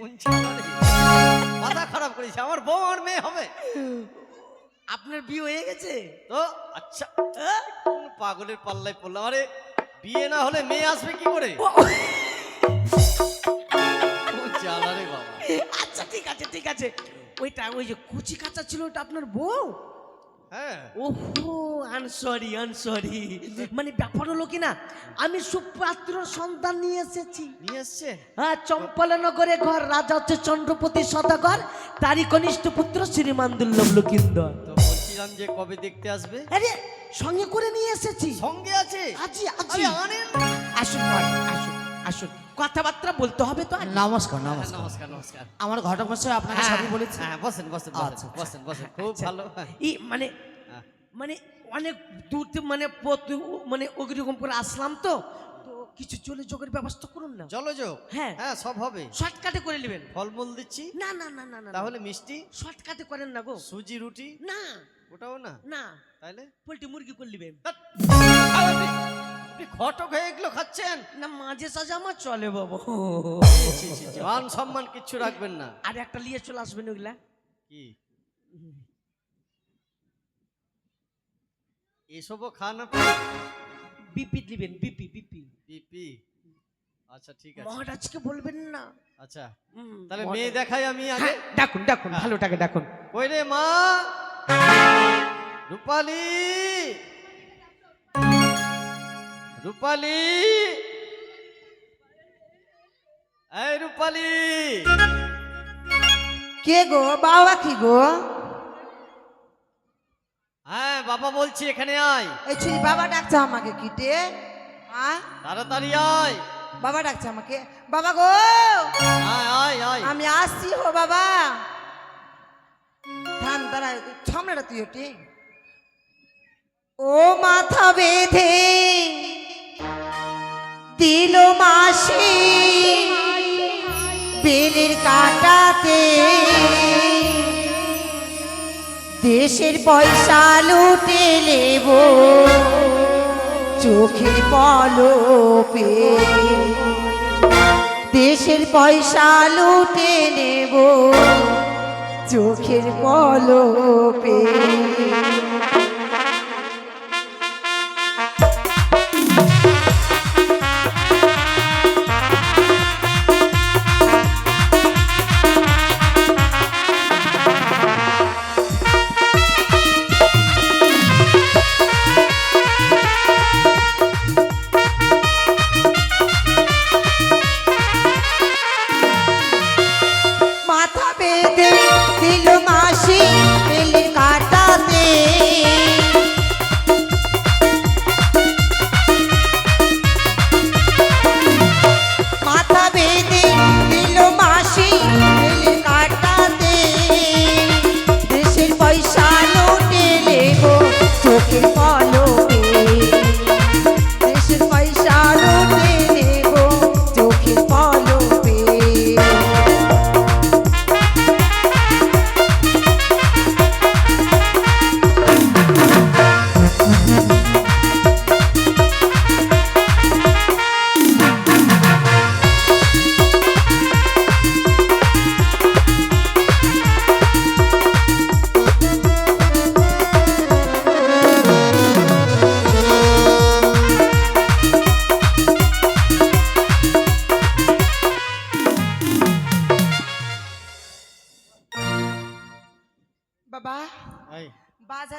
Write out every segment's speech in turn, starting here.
কোন মাথা খারাপ করেছে আমার বউ আর মেয়ে হবে। আপনার বিয়ে হয়ে গেছে? তো আচ্ছা কোন পাগলের পাল্লায় পড়লাম? আরে বিয়ে না হলে মেয়ে আসবে কি করে? বাবা। আচ্ছা ঠিক আছে ঠিক আছে। ওইটা ওই যে কুচি কাঁচা ছিল ওটা আপনার বউ? ওহো আন সরি আন সরি মানে ব্যাপার হলো কি না আমি সুপাত্র সন্তান নিয়ে এসেছি। নিয়ে এসছে? হ্যাঁ চম্পলনগরে ঘর রাজা হচ্ছে চন্দ্রপতি সদাগর তারই কনিষ্ঠ পুত্র শ্রীমান দুর্লভ লকিন্দর তো বলছিলাম যে কবে দেখতে আসবে? আরে সঙ্গে করে নিয়ে এসেছি। সঙ্গে আছে? আজি আজি আনেন। আসুন আসুন। আসুন কথাবার্তা বলতে হবে তো। নমস্কার হ্যাঁ, নমস্কার। নমস্কার নমস্কার। আমার ঘটক মশাই আপনাকে হ্যাঁ, সবই বলেছি? হ্যাঁ বসেন বসেন আচ্ছা, বসেন বসেন বসেন খুব আচ্ছা, ভালো হ্যাঁ, ই মানে। মানে অনেক দূর মানে মানে ওইরকম করে আসলাম তো তো কিছু চলে যোগের ব্যবস্থা করুন না। জলযোগ হ্যাঁ। হ্যাঁ সব হবে। শর্টকাটে করে নেবেন। ফলমূল দিচ্ছি? না না না না না তাহলে মিষ্টি? শর্টকাটে করেন না গো। সুজি রুটি? না। ওটাও না? না। তাহলে পোল্ট্রি মুরগি করে নেবেন। আপনি। ঘটক হয়ে এগুলো খাচ্ছেন? না মাঝে সাঝে আমার চলে বাবু। মান সম্মান কিচ্ছু রাখবেন না। আর একটা নিয়ে চলে আসবেন ওগুলা কি? এসবও খান আপনি? বিপি নেবেন বিপি বিপি। পিপি আচ্ছা ঠিক আছে। মহারাজকে বলবেন না। আচ্ছা তাহলে মেয়ে দেখাই আমি আগে। হ্যাঁ, ডাকুন ডাকুন ভালোটাকে ডাকুন। কই রে মা? রূপালি! রূপালি। এই রূপালি। কে গো? বাবা কি গো? হ্যাঁ বাবা বলছি এখানে আয়। এই ছুরি বাবা ডাকছে আমাকে কিটে হ্যাঁ তাড়াতাড়ি আয়। বাবা ডাকছে আমাকে। বাবা গো! আয় আয় আয়। আমি আসছি হো বাবা। ধান দাঁড়া সামনেটা তুই ওটি ও মাথা বেঁধে দিল মাসি বেলের কাটাতে। দেশের পয়সা লুটে নেব, চোখের পলপে দেশের পয়সা লুটে নেব, চোখের পলপে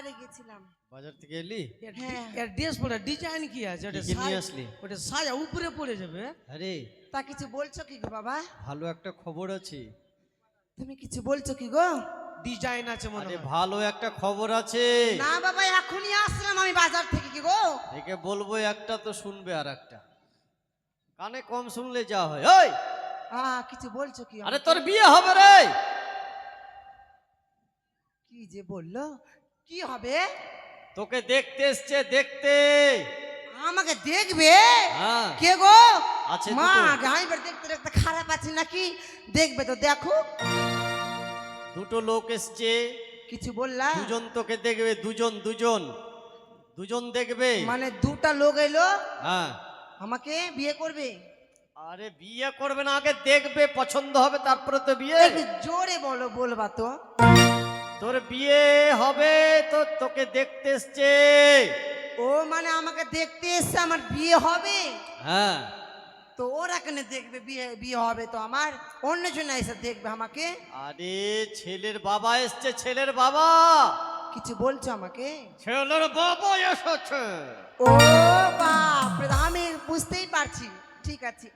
বাজারে গেছিলাম। বাজার থেকে এলি? হ্যাঁ। এর ড্রেস পরে ডিজাইন কি আছে? ওটা নিয়ে আসলি? ওটা সায়া উপরে পড়ে যাবে। আরে। তা কিছু বলছো কি গো বাবা? ভালো একটা খবর আছে। তুমি কিছু বলছো কি গো? ডিজাইন আছে মনে হয়। ভালো একটা খবর আছে। না বাবা এখনই আসলাম আমি বাজার থেকে কি গো? একে বলব একটা তো শুনবে আর একটা। কানে কম শুনলে যা হয়। ওই হ্যাঁ কিছু বলছো কি আরে তোর বিয়ে হবে রে! কি যে বলল? কি হবে? তোকে দেখতে এসছে দেখতে। আমাকে দেখবে? হ্যাঁ। কে গো? আছে মা এবার দেখতে দেখতে খারাপ আছে নাকি? দেখবে তো দেখো। দুটো লোক এসছে। কিছু বললা? দুজন তোকে দেখবে দুজন দুজন। দুজন দেখবে। মানে দুটা লোক এলো? হ্যাঁ। আমাকে বিয়ে করবে? আরে বিয়ে করবে না আগে দেখবে পছন্দ হবে তারপরে তো বিয়ে। জোরে বলো বলবা তো। তোর বিয়ে হবে তো তোকে দেখতে এসছে। ও মানে আমাকে দেখতে এসছে আমার বিয়ে হবে? হ্যাঁ। তো ওরা কেন দেখবে বিয়ে বিয়ে হবে? তো আমার অন্য জন এসে দেখবে আমাকে। আরে ছেলের বাবা এসছে ছেলের বাবা। কিছু বলছো আমাকে? ছেলের বাবা এসেছে। ও বাপ আমি বুঝতেই পারছি। ঠিক আছে।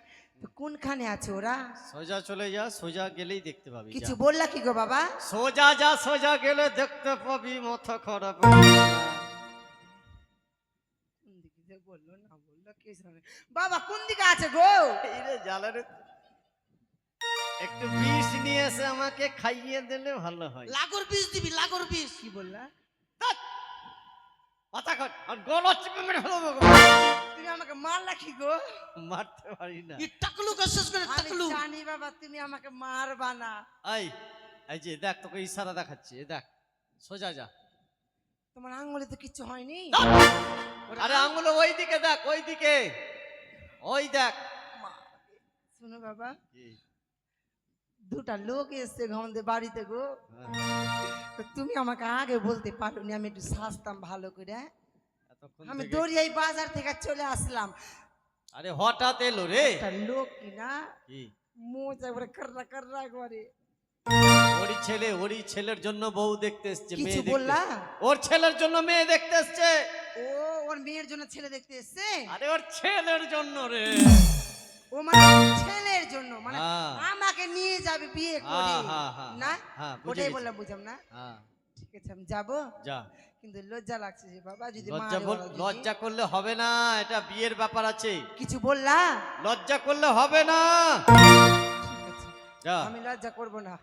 কোনখানে আছে ওরা? সোজা চলে যা সোজা গেলেই দেখতে পাবি কিছু। বললা কি গো বাবা? সোজা যা সোজা গেলে দেখতে পাবি মাথা খারাপ কোন দিকে যে বলল না বলল কে জানে। বাবা কোন দিকে আছে গো? রে জ্বালারে একটু বিষ নিয়ে এসে আমাকে খাইয়ে দিলে ভালো হয়। লাগর বিষ দিবি লাগর বিষ। কি বললা! মাথা খাট আর গলা চিপে মেরে ফেলব মারলা কি গো। মারতে পারি না। ই টাকলু শেষ করে টাকলু। জানি বাবা তুমি আমাকে মারবা না। এই এই যে দেখ তোকে ইশারা দেখাচ্ছি দেখ সোজা যা। তোমার আঙ্গুলে তো কিছু হয়নি। আরে আঙুল ওই দিকে দেখ ওই দিকে ওই দেখ। শোনো বাবা। দুটা লোক এসছে আমাদের বাড়িতে গো। হ্যাঁ, তো তুমি আমাকে আগে বলতে পারোনি আমি একটু সাজতাম ভালো করে এতক্ষণ আমি দড়িয়াই বাজার থেকে চলে আসলাম। আরে হঠাৎ এলো রে। লোক কিনা কর্রা কর্রা করে। ওরই ছেলে ওরই ছেলের জন্য বউ দেখতে এসছে কিছু বললা? ওর ছেলের জন্য মেয়ে দেখতে এসছে। ও ওর মেয়ের জন্য ছেলে দেখতে এসছে? আরে ওর ছেলের জন্য রে। ও মানে ছেলের জন্য মানে হ্যাঁ। আমাকে নিয়ে যাবে বিয়ে করে। হ্যাঁ, হ্যাঁ, হ্যাঁ, না ওটাই বললাম বুঝাম না? আমি যাব। যা। কিন্তু লজ্জা লাগছে যে বাবা যদি লজ্জা। লজ্জা করলে হবে না এটা বিয়ের ব্যাপার আছে। কিছু বললা? লজ্জা করলে হবে না। ঠিক আছে। যা। আমি লজ্জা করব না।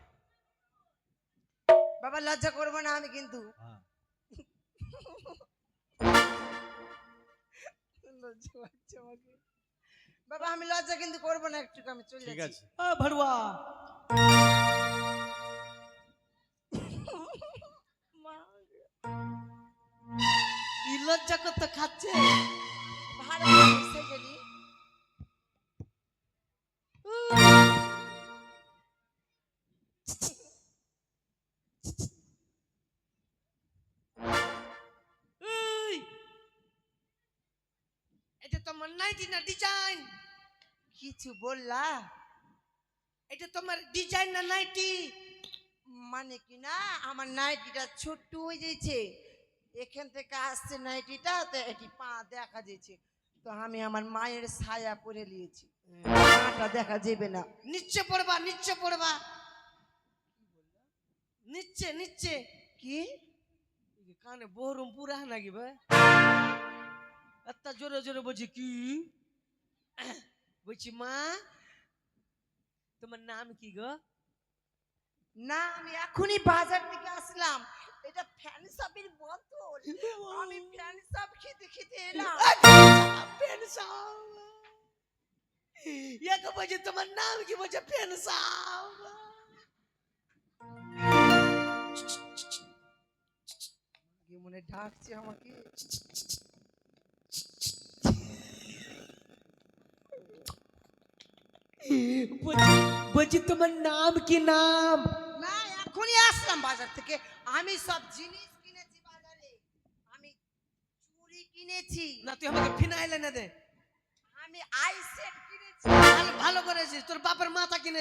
বাবা লজ্জা করব না আমি কিন্তু। হ্যাঁ। লজ্জা লাগছে আমাকে। বাবা আমি লজ্জা কিন্তু করব না একটু আমি চলে ঠিক আছে। ভড়ুয়া। লজ্জা করতে খাচ্ছে। গেলি এটা তোমার নাইটি না ডিজাইন কিছু বললা? এটা তোমার ডিজাইন না নাইটি? মানে কি না আমার নাইটিটা ছোট্ট হয়ে যাচ্ছে এখান থেকে আসছে নাইটিটা তো এটি পা দেখা যাচ্ছে। তো আমি আমার মায়ের ছায়া পরে নিয়েছি। দেখা যাবে না। নিচে পড়বা নিচে পড়বা। নিচে নিচে কি? কানে বহরম পুরা নাকি ভাই? এত জোরে জোরে বলছি, কি? বলছি, মা, তোমার নাম কি গো? না, আমি এখনই বাজার থেকে আসলাম। এটা ফ্যান শপের বোতল আমি ফ্যান শপ খেতে খেতে এলাম। পেন ইয়াকে বলছি তোমার নাম কি? বলছে পেন কি মনে ডাকছে আমাকে? বলছি তোমার নাম কি নাম? না এখনই আসলাম বাজার থেকে। আমি সব জিনিস কিনেছি বাজারে। আমি চুড়ি কিনেছি। না তুই আমাকে ফিনাইল এনে দে। আমি আইসেট কিনেছি। ভালো ভালো করেছিস তোর বাপের মাথা কিনেছিস